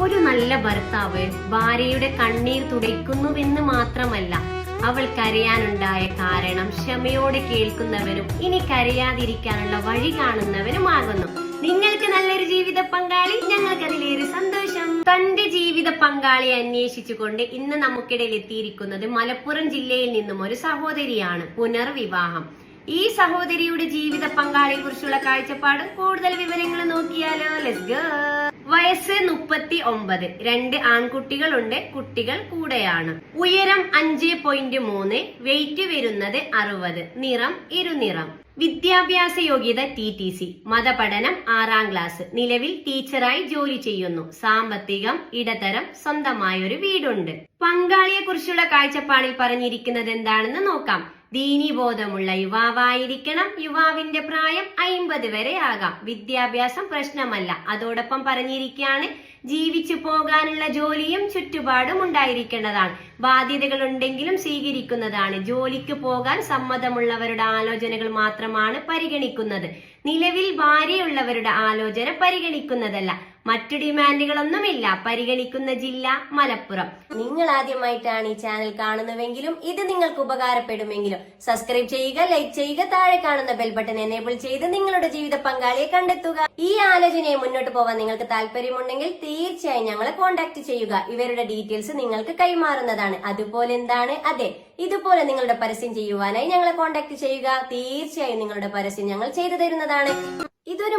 ഒരു നല്ല ഭർത്താവ് ഭാര്യയുടെ കണ്ണീർ തുടയ്ക്കുന്നുവെന്ന് മാത്രമല്ല അവൾ കരയാനുണ്ടായ കാരണം ക്ഷമയോടെ കേൾക്കുന്നവരും ഇനി കരയാതിരിക്കാനുള്ള വഴി കാണുന്നവരുമാകുന്നു. നിങ്ങൾക്ക് നല്ലൊരു ജീവിത പങ്കാളി ഞങ്ങൾക്ക് അതിലേറെ സന്തോഷം. തന്റെ ജീവിത പങ്കാളിയെ അന്വേഷിച്ചുകൊണ്ട് ഇന്ന് നമുക്കിടയിൽ എത്തിയിരിക്കുന്നത് മലപ്പുറം ജില്ലയിൽ നിന്നും ഒരു സഹോദരിയാണ് പുനർവിവാഹം. ഈ സഹോദരിയുടെ ജീവിത പങ്കാളിയെ കുറിച്ചുള്ള കാഴ്ചപ്പാട് കൂടുതൽ വിവരങ്ങൾ നോക്കിയാലോ? ലെറ്റ്സ് ഗോ വയസ്സ് മുപ്പത്തി ഒമ്പത്. രണ്ട് ആൺകുട്ടികളുണ്ട് കുട്ടികൾ കൂടെയാണ്. ഉയരം അഞ്ച് പോയിന്റ് മൂന്ന് വെയിറ്റ് വരുന്നത് അറുപത്. നിറം ഇരുനിറം. വിദ്യാഭ്യാസ യോഗ്യത ടി ടി സി മതപഠനം ആറാം ക്ലാസ് നിലവിൽ ടീച്ചറായി ജോലി ചെയ്യുന്നു. സാമ്പത്തികം ഇടതരം സ്വന്തമായൊരു വീടുണ്ട്. പങ്കാളിയെ കുറിച്ചുള്ള കാഴ്ചപ്പാടിൽ പറഞ്ഞിരിക്കുന്നത് എന്താണെന്ന് നോക്കാം. ദീനീബോധമുള്ള യുവാവായിരിക്കണം. യുവാവിന്റെ പ്രായം അയിമ്പത് വരെ ആകാം. വിദ്യാഭ്യാസം പ്രശ്നമല്ല. അതോടൊപ്പം പറഞ്ഞിരിക്കുകയാണ് ജീവിച്ചു പോകാനുള്ള ജോലിയും ചുറ്റുപാടും ഉണ്ടായിരിക്കേണ്ടതാണ്. ബാധ്യതകൾ ഉണ്ടെങ്കിലും സ്വീകരിക്കുന്നതാണ്. ജോലിക്ക് പോകാൻ സമ്മതമുള്ളവരുടെ ആലോചനകൾ മാത്രമാണ് പരിഗണിക്കുന്നത്. നിലവിൽ ഭാര്യയുള്ളവരുടെ ആലോചന പരിഗണിക്കുന്നതല്ല. മറ്റു ഡിമാൻഡുകളൊന്നുമില്ല. പരിഗണിക്കുന്ന ജില്ല മലപ്പുറം. നിങ്ങൾ ആദ്യമായിട്ടാണ് ഈ ചാനൽ കാണുന്നുവെങ്കിലും ഇത് നിങ്ങൾക്ക് ഉപകാരപ്പെടുമെങ്കിലും സബ്സ്ക്രൈബ് ചെയ്യുക ലൈക്ക് ചെയ്യുക താഴെ കാണുന്ന ബെൽ ബട്ടൺ എനേബിൾ ചെയ്ത് നിങ്ങളുടെ ജീവിത പങ്കാളിയെ കണ്ടെത്തുക. ഈ ആലോചനയെ മുന്നോട്ട് പോകാൻ നിങ്ങൾക്ക് താല്പര്യമുണ്ടെങ്കിൽ തീർച്ചയായും ഞങ്ങളെ കോൺടാക്ട് ചെയ്യുക. ഇവരുടെ ഡീറ്റെയിൽസ് നിങ്ങൾക്ക് കൈമാറുന്നതാണ്. അതുപോലെ എന്താണ്? അതെ ഇതുപോലെ നിങ്ങളുടെ പരസ്യം ചെയ്യുവാനായി ഞങ്ങളെ കോൺടാക്ട് ചെയ്യുക. തീർച്ചയായും നിങ്ങളുടെ പരസ്യം ഞങ്ങൾ ചെയ്തു തരുന്നതാണ്. ഇതൊരു